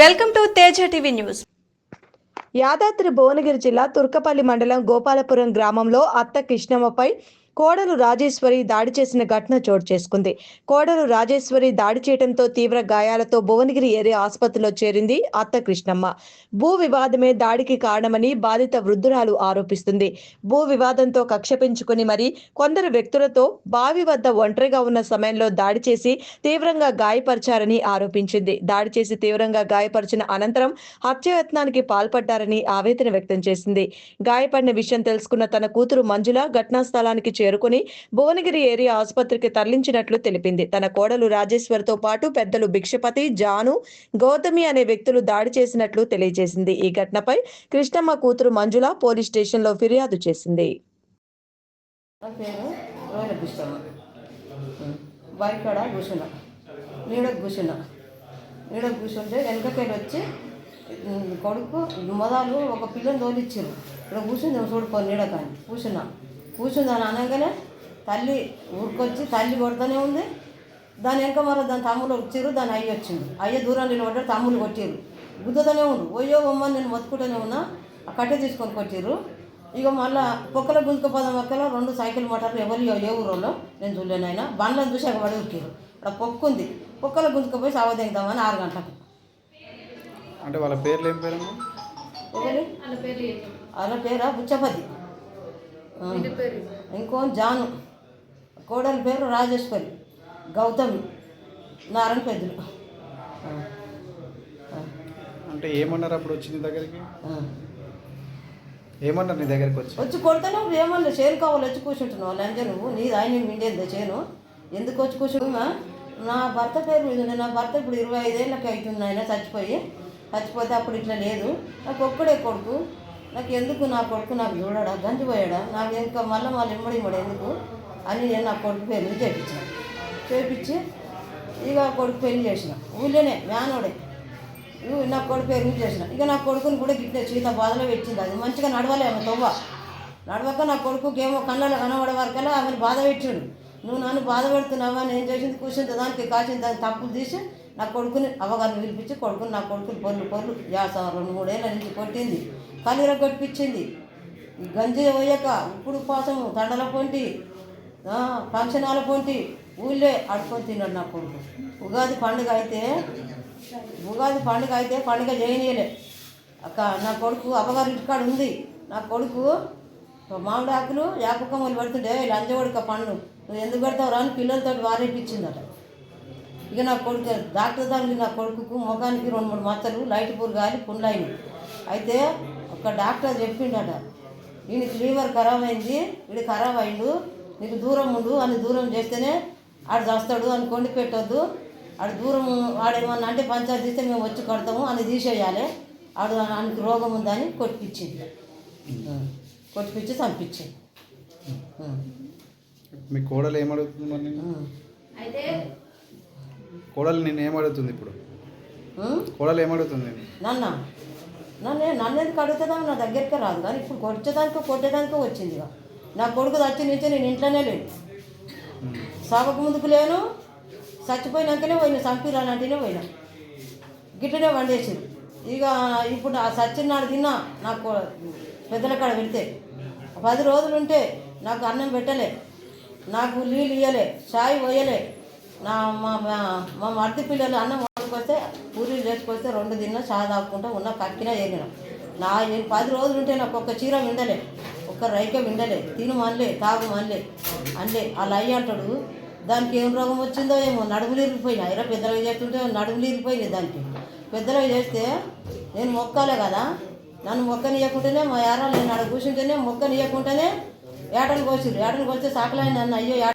Welcome to Teja TV news. Yadadri Bhuvanagiri జిల్లా తుర్కపల్లి మండలం గోపాలపురం గ్రామంలో అత్త కృష్ణమ్మపై కోడలు రాజేశ్వరి దాడి చేసిన ఘటన చోటు చేసుకుంది. కోడలు రాజేశ్వరి దాడి చేయడంతో తీవ్ర గాయాలతో భువనగిరి ఏరియా ఆసుపత్రిలో చేరింది అత్త కృష్ణమ్మ భూ వివాదమే దాడికి కారణమని బాధిత వృద్ధురాలు ఆరోపిస్తుంది. భూ వివాదంతో కక్ష పెంచుకుని మరి కొందరు వ్యక్తులతో బావి వద్ద ఒంటరిగా ఉన్న సమయంలో దాడి చేసి తీవ్రంగా గాయపరిచారని ఆరోపించింది. దాడి చేసి తీవ్రంగా గాయపరిచిన అనంతరం హత్యాయత్నానికి పాల్పడ్డారని ఆవేదన వ్యక్తం చేసింది. గాయపడిన విషయం తెలుసుకున్న తన కూతురు మంజుల ఘటనా స్థలానికి చేరుకుని భువనగిరి ఏరియా ఆసుపత్రికి తరలించినట్లు తెలిపింది. తన కోడలు రాజేశ్వర్తో పాటు పెద్దలు భిక్షపతి జాను గౌతమి అనే వ్యక్తులు దాడి చేసినట్లు తెలియజేసింది. ఈ ఘటనపై కృష్ణమ్మ కూతురు మంజుల పోలీస్ స్టేషన్లో ఫిర్యాదు చేసింది. నా కూర్చున్నా. నీడకు కూర్చున్నా. నీడకు కూర్చుంటే వెనకకెళ్ళి వచ్చి కొడుకు మొదలు ఒక పిల్లని తోలిచ్చారు. ఇక్కడ కూర్చుంది చూడుకో నీడ కానీ. కూర్చున్నా. కూర్చుందని అనగానే తల్లి ఊరికొచ్చి తల్లి కొడుతూనే ఉంది. దాని వెనక మరో దాని తమ్ముళ్ళు వచ్చారు దాని అయ్యి వచ్చిండు. అయ్య దూరం నిలబడ్డారు తమ్ముళ్ళు కొట్టారు. గుద్దతోనే ఉండు. ఓయో బొమ్మ నేను మొత్తుకుంటూనే ఉన్నా. ఆ కట్టె తీసుకొని కొట్టారు. ఇక మళ్ళా కుక్కల గుంజుకపోదాం ఒక్కలో రెండు సైకిల్ మోటార్లు ఎవరు ఏ ఊరోళ్ళు నేను చూడలేను ఆయన. బండ్లను చూసి అక్కడ పడి ఉక్కారు అక్కడ పొక్కు ఉంది. కుక్కల గుంజుకపోయి సావదెంగుదామని ఆరు గంటలకు. అంటే వాళ్ళ పేర్లు ఏం ఒకరి వాళ్ళ పేరా? బుచ్చపతి. ఇంకో జాను. కోడలి పేరు రాజేశ్వరి. గౌతమి. నారాయణ పెద్దలు. అంటే ఏమన్నారు అప్పుడు వచ్చి నీ దగ్గరికి. ఏమన్నారు నీ దగ్గరికి వచ్చి? వచ్చి కొడితేనే ఏమన్నా చేను కావాలి వచ్చి కూర్చుంటున్నావు. లంజ నువ్వు. నీ ఆయన మిండేందే చేను? ఎందుకు వచ్చి కూర్చున్నా నా భర్త పేరు మీద నా భర్త ఇప్పుడు ఇరవై ఐదేళ్ళకి అవుతుంది ఆయన చచ్చిపోయి. చచ్చిపోతే అప్పుడు ఇట్లా లేదు. నాకు ఒక్కడే కొడుకు. నాకు ఎందుకు నా కొడుకు నాకు చూడడా? గంజిపోయాడా నాకు ఇంకా మళ్ళీ మళ్ళీ ఇమ్మడి ఇమ్మడి ఎందుకు? అని నేను నా కొడుకు పేరు చేపించాను. చేపించి ఇక కొడుకు పెళ్ళి చేసిన. ఊళ్ళోనే మేనోడే ఇవి నా కొడుకు పేరు చేసిన. ఇక నా కొడుకుని కూడా గిట్టే చీత బాధలో పెట్టింది. అది మంచిగా నడవలేము తవ్వ. నడవక నా కొడుకుకి ఏమో కళ్ళలో కనబడే వరకల్లా ఆమెను బాధ పెట్టాడు. నువ్వు నన్ను బాధ పెడుతున్నావా? నేను చేసింది కూర్చుంటే దానికి కాసిన దాన్ని తప్పులు తీసి నా కొడుకుని అవగాహన పిలిపించి కొడుకుని నా కొడుకుని పొర్లు పొర్లు యాసం రెండు మూడేళ్ళ నుంచి కొట్టింది. కలీర కొట్టిపించింది ఈ గంజి పోయాక ఇప్పుడు కోసం దండల పొంటి ఫంక్షన్ హాల పొంటి ఊళ్ళే అడుకొని తిన్నాడు నా కొడుకు. ఉగాది పండుగ అయితే ఉగాది పండుగ అయితే పండుగ చేయనీయలే. అక్క నా కొడుకు అమ్మగారి ఇంటికాడ ఉంది. నా కొడుకు మామిడాకులు యాపకమ్మలు పెడుతుంటే లంజగొడక పండు నువ్వు ఎందుకు పెడతావు రాని పిల్లలతో వారేపించిందట ఇక నా కొడుకు డాక్టర్ దగ్గర నా కొడుకుకు ముఖానికి రెండు మూడు మచ్చలు లైట్ పూలు గాలి పుండ్లైనవి. అయితే ఒక డాక్టర్ చెప్పిండట వీనికి లీవర్ ఖరాబ్ అయింది వీడు ఖరాబ్ అయిండు నీకు దూరం ఉండు అని దూరం చేస్తేనే ఆడు చేస్తాడు అని కొండి పెట్టొద్దు. ఆడు దూరం ఆడేమన్నా అంటే పంచాయతీ తీస్తే మేము వచ్చి కడతాము అని తీసేయాలి. ఆడు ఆయనకి రోగం ఉందని కొట్టిపించింది కొట్టిపించి చంపించింది. మీ కోడలు ఏమడుగుతుంది నిన్ను? కోడలు నేను ఏమడుగుతుంది ఇప్పుడు? కోడలు ఏమడుగుతుంది నిన్ను? నన్న? నన్ను ఎందుకు అడుగుతుందా నా దగ్గరికి రాదు కానీ ఇప్పుడు కొట్టేదానికి కొట్టేదానికి వచ్చింది ఇక నా కొడుకు వచ్చి నుంచి నేను ఇంట్లోనే లేను. సాగకు ముందుకు లేను. చచ్చిపోయినాకనే పోయినా చంపిరాలంటేనే పోయినా. గిట్టనే వండేసి ఇక ఇప్పుడు ఆ సచ్చినాడు తిన్నా నాకు పెద్దల కాడ పెడితే. పది రోజులు ఉంటే నాకు అన్నం పెట్టలే. నాకు నీళ్ళు ఇయ్యలే చాయ్ పోయలే. నా మా మా- మా మర్ది పిల్లలు అన్నం వండుకొస్తే పూరీలు చేసుకొస్తే రెండు దిన్న చాయ్ తాగుకుంటా ఉన్న కక్కినా ఏగిన నా నేను పది రోజులు ఉంటే నాకు ఒక్క చీర విండలే ఒక్క రైక విండలే తిను మనలే తాగు మనలే అనలే అలా అయ్యి అంటాడు. దానికి ఏం రోగం వచ్చిందో ఏమో నడుములు ఇరిగిపోయినా ఇరా పెద్దలుగా చేస్తుంటే నడుములు ఇరిగిపోయినాయి దానికి. పెద్దలుగా చేస్తే నేను మొక్కాలే కదా. నన్ను మొక్కనియకుంటేనే మా యారాలు నేను అక్కడ కూర్చుంటేనే మొక్కనియకుంటేనే ఏటలు కోసిరు ఏటలు కోస్తే సాకలైన నన్ను అయ్యో ఏట